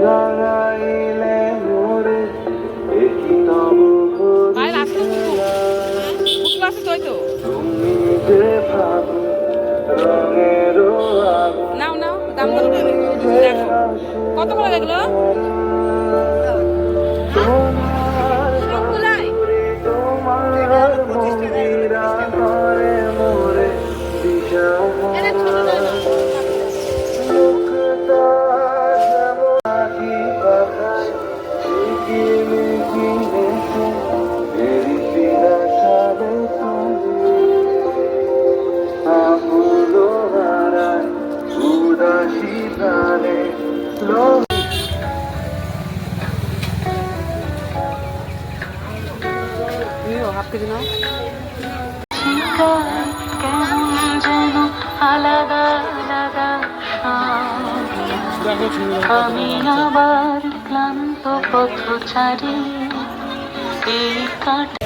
রাঙাইলে মোরে একই নব ভাই রাস্তা বুক আছে তো তো তুমি যে ভাবো রঙের নাও নাও দাম কত করে? দেখল? তোমার হাফ কেজি নাও। আমি আবার ক্লান্ত পথচারী এই কাটা